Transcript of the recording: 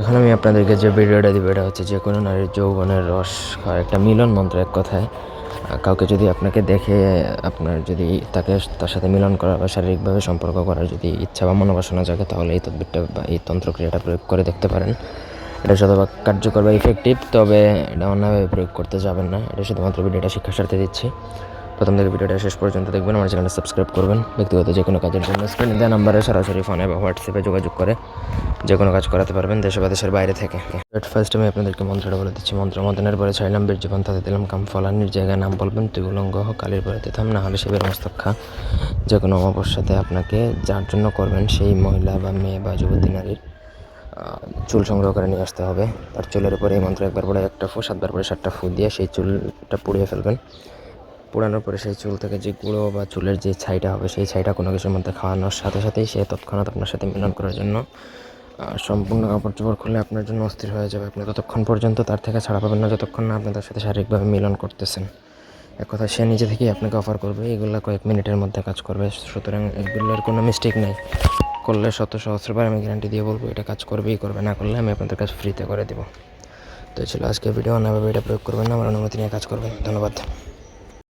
এখন আমি আপনাদেরকে যে ভিডিওটা দিব, এটা হচ্ছে যে কোনো নারীর যৌবনের রস খাওয়ার একটা মিলন মন্ত্র এক কথায়। কাউকে যদি আপনাকে দেখে, আপনার যদি তাকে তার সাথে মিলন করা বা শারীরিকভাবে সম্পর্ক করার যদি ইচ্ছা বা মনোবাসনা জাগে, তাহলে এই তদ্বিরটা বা এই তন্ত্রক্রিয়াটা প্রয়োগ করে দেখতে পারেন। এটা শতভাগ কার্যকর বা ইফেক্টিভ তবে এটা অন্যভাবে প্রয়োগ করতে যাবেন না। এটা শুধুমাত্র ভিডিওটা শিক্ষার স্বার্থে দিচ্ছি। প্রথম থেকে ভিডিওটা শেষ পর্যন্ত দেখবেন, আমার চ্যানেলটা সাবস্ক্রাইব করবেন। ব্যক্তিগত যে কোনো কাজের জন্য স্ক্রিনে দেওয়া নাম্বারে সরাসরি ফোনে বা হোয়াটসঅ্যাপে যোগাযোগ করে। যে কোনো কাজ করাতে পারবেন দেশে বা দেশের বাইরে থেকে। এট ফার্স্ট আমি আপনাদেরকে মন্ত্রটা বলে দিচ্ছি। মন্ত্র, মদনের পরে নাম বীর্যবান তাতে দিলাম কাম ফলানির জায়গায় নাম বলবেন তুই উলঙ্গ কালির পরে দিতাম না হলে শিবের মস্তক যে কোনো অমাবস্যাতে আপনাকে যার জন্য করবেন সেই মহিলা বা মেয়ে বা যুবতী নারীর চুল সংগ্রহ করে নিয়ে আসতে হবে। তার চুলের উপরে এই মন্ত্র একবার পরে একটা ফু, সাতবার পরে সাতটা ফু দিয়ে সেই চুলটা পুড়িয়ে ফেলবেন। পোড়ানোর পরে সেই চুল থেকে যে গুঁড়ো বা চুলের যে ছাইটা হবে, সেই ছাইটা কোনো কিছুর মধ্যে খাওয়ানোর সাথে সাথেই সে তৎক্ষণাৎ আপনার সাথে মিলন করার জন্য সম্পূর্ণ কাপড় চোপড় খুলে আপনার জন্য অস্থির হয়ে যাবে। আপনি ততক্ষণ পর্যন্ত তার থেকে ছাড়া পাবেন না, যতক্ষণ না আপনি তার সাথে শারীরিকভাবে মিলন করতেছেন। এক কথা, সে নিজে থেকেই আপনাকে অফার করবে। এগুলো কয়েক মিনিটের মধ্যে কাজ করবে। সুতরাং এগুলোর কোনো মিস্টেক নেই। করলে শত সহস্রবার আমি গ্যারান্টি দিয়ে বলব, এটা কাজ করবেই করবে। না করলে আমি আপনাদের কাছে ফ্রিতে করে দেবো। তো ছিল আজকে ভিডিও অন্যভাবে এটা প্রয়োগ করবেন না। আমার অনুমতি নিয়ে কাজ করবেন। ধন্যবাদ।